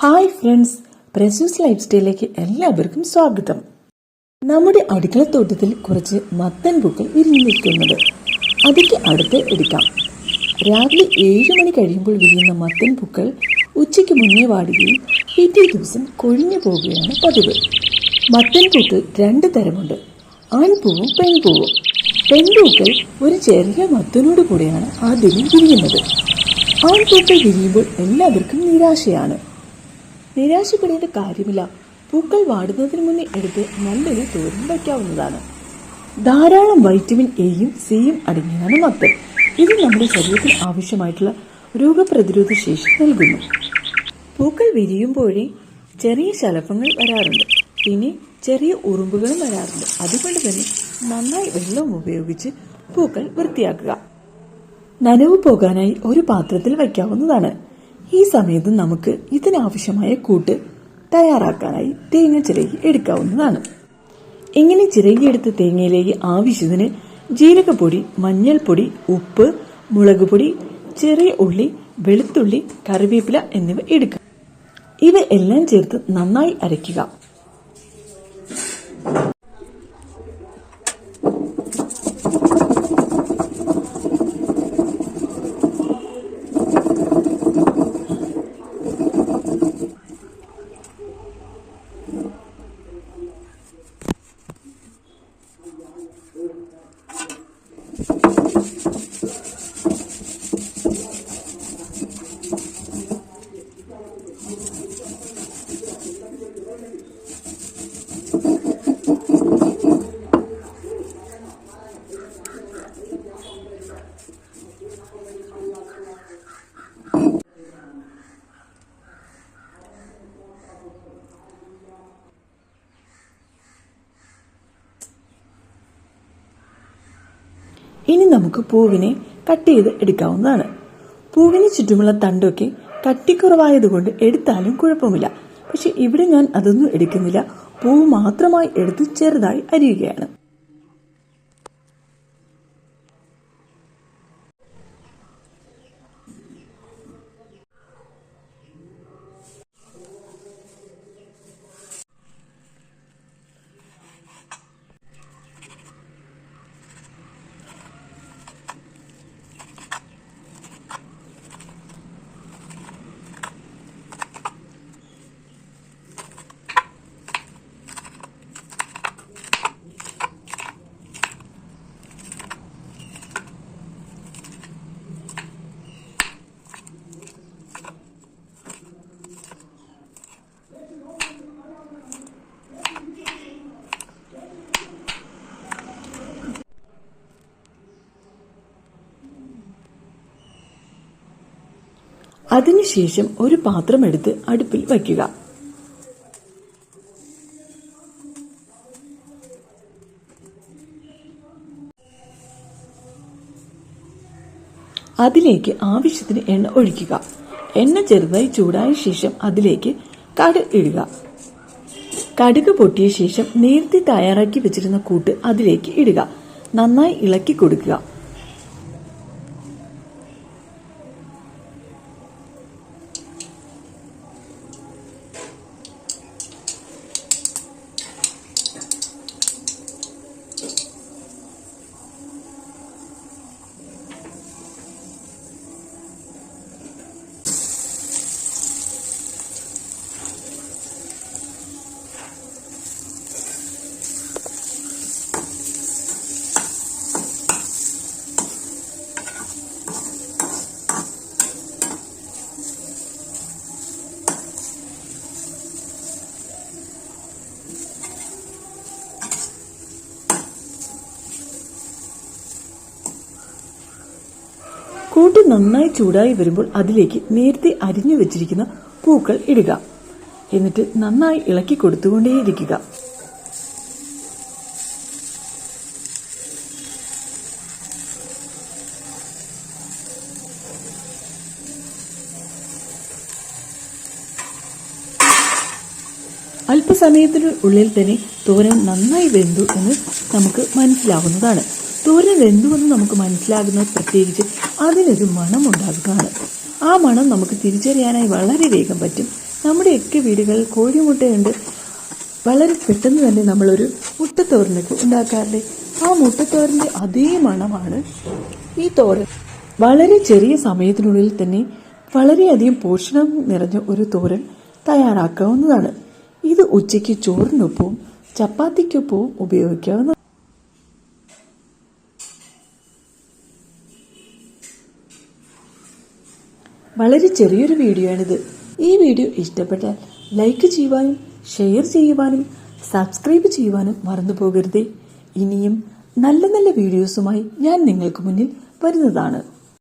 Hi friends പ്രസ്യൂസ് life സ്റ്റൈലിലേക്ക് എല്ലാവർക്കും സ്വാഗതം. നമ്മുടെ അടുക്കളത്തോട്ടത്തിൽ കുറച്ച് മത്തൻ പൂക്കൾ വിരിഞ്ഞു നിൽക്കുന്നത്. അതിക്ക് അടുത്ത് എടുക്കാം. രാവിലെ ഏഴ് മണി കഴിയുമ്പോൾ വിരിയുന്ന മത്തൻ പൂക്കൾ ഉച്ചയ്ക്ക് മുന്നേ വാടുകയും പിറ്റേ ദിവസം കൊഴിഞ്ഞു പോവുകയാണ് പതിവ്. മത്തൻ പൂക്കൾ രണ്ട് തരമുണ്ട്. ആൺപൂവും പെൺപൂവും. പെൺപൂക്കൾ ഒരു ചെറിയ മത്തനോട് കൂടിയാണ് ആദ്യം വിരിയുന്നത്. ആൺപൂക്കൾ വിരിയുമ്പോൾ എല്ലാവർക്കും നിരാശയാണ്. നിരാശപ്പെടേണ്ട കാര്യമില്ല. പൂക്കൾ വാടുന്നതിന് മുന്നേ എടുത്ത് നല്ലൊരു തോരൻ വയ്ക്കാവുന്നതാണ്. ധാരാളം വൈറ്റമിൻ എയും സിയും അടങ്ങിയതാണ് മത്തൻ. ഇത് നമ്മുടെ ശരീരത്തിന് ആവശ്യമായിട്ടുള്ള രോഗപ്രതിരോധ ശേഷി നൽകുന്നു. പൂക്കൾ വിരിയുമ്പോഴേ ചെറിയ ശലഭങ്ങൾ വരാറുണ്ട്. പിന്നെ ചെറിയ ഉറുമ്പുകളും വരാറുണ്ട്. അതുകൊണ്ട് തന്നെ നന്നായി വെള്ളം ഉപയോഗിച്ച് പൂക്കൾ വൃത്തിയാക്കുക. നനവ് പോകാനായി ഒരു പാത്രത്തിൽ വയ്ക്കാവുന്നതാണ്. ഈ സമയത്ത് നമുക്ക് ഇതിനാവശ്യമായ കൂട്ട് തയ്യാറാക്കാനായി തേങ്ങ ചിരകി എടുക്കാവുന്നതാണ്. ഇങ്ങനെ ചിരകിയെടുത്ത തേങ്ങയിലേക്ക് ആവശ്യത്തിന് ജീരകപ്പൊടി മഞ്ഞൾപ്പൊടി ഉപ്പ് മുളക് പൊടി ചെറിയ ഉള്ളി വെളുത്തുള്ളി കറിവേപ്പില എന്നിവ എടുക്കുക ഇവ എല്ലാം ചേർത്ത് നന്നായി അരയ്ക്കുക. ഇനി നമുക്ക് പൂവിനെ കട്ട് ചെയ്ത് എടുക്കാവുന്നതാണ്. പൂവിന് ചുറ്റുമുള്ള തണ്ടൊക്കെ കട്ടിക്കുറവായതുകൊണ്ട് എടുത്താലും കുഴപ്പമില്ല. പക്ഷെ ഇവിടെ ഞാൻ അതൊന്നും എടുക്കുന്നില്ല. പൂവ് മാത്രമായി എടുത്ത് ചെറുതായി അരിയുകയാണ്. അതിനുശേഷം ഒരു പാത്രം എടുത്ത് അടുപ്പിൽ വയ്ക്കുക. അതിലേക്ക് ആവശ്യത്തിന് എണ്ണ ഒഴിക്കുക. എണ്ണ ചെറുതായി ചൂടായ ശേഷം അതിലേക്ക് കടുക് ഇടുക. കടുക് പൊട്ടിയ ശേഷം നേരത്തെ തയ്യാറാക്കി വെച്ചിരുന്ന കൂട്ട് അതിലേക്ക് ഇടുക. നന്നായി ഇളക്കി കൊടുക്കുക. കൂട്ട് നന്നായി ചൂടായി വരുമ്പോൾ അതിലേക്ക് നേരത്തെ അരിഞ്ഞു വെച്ചിരിക്കുന്ന പൂക്കൾ ഇടുക. എന്നിട്ട് നന്നായി ഇളക്കി കൊടുത്തുകൊണ്ടേയിരിക്കുക. അല്പസമയത്തിനുള്ളിൽ തന്നെ തോരൻ നന്നായി വെന്തു എന്ന് നമുക്ക് മനസ്സിലാവുന്നതാണ്. തോരൻ വെന്തുവെന്ന് നമുക്ക് മനസ്സിലാകുന്നത് പ്രത്യേകിച്ച് അതിനൊരു മണം ഉണ്ടാകുകയാണ് ആ മണം നമുക്ക് തിരിച്ചറിയാനായി വളരെ വേഗം പറ്റും. നമ്മുടെയൊക്കെ വീടുകളിൽ കോഴിമുട്ടയുണ്ട്. വളരെ പെട്ടെന്ന് തന്നെ നമ്മളൊരു മുട്ടത്തോരനൊക്കെ ഉണ്ടാക്കാറില്ലേ? ആ മുട്ടത്തോരന്റെ അതേ മണമാണ് ഈ തോരൻ. വളരെ ചെറിയ സമയത്തിനുള്ളിൽ തന്നെ വളരെയധികം പോഷണം നിറഞ്ഞ ഒരു തോരൻ തയ്യാറാക്കാവുന്നതാണ്. ഇത് ഉച്ചയ്ക്ക് ചോറിനൊപ്പവും ചപ്പാത്തിക്കൊപ്പവും ഉപയോഗിക്കാവുന്ന വളരെ ചെറിയൊരു വീഡിയോ ആണിത് ഈ വീഡിയോ ഇഷ്ടപ്പെട്ടാൽ ലൈക്ക് ചെയ്യുവാനും ഷെയർ ചെയ്യുവാനും സബ്സ്ക്രൈബ് ചെയ്യുവാനും മറന്നു പോകരുതേ. ഇനിയും നല്ല നല്ല വീഡിയോസുമായി ഞാൻ നിങ്ങൾക്ക് മുന്നിൽ വരുന്നതാണ്.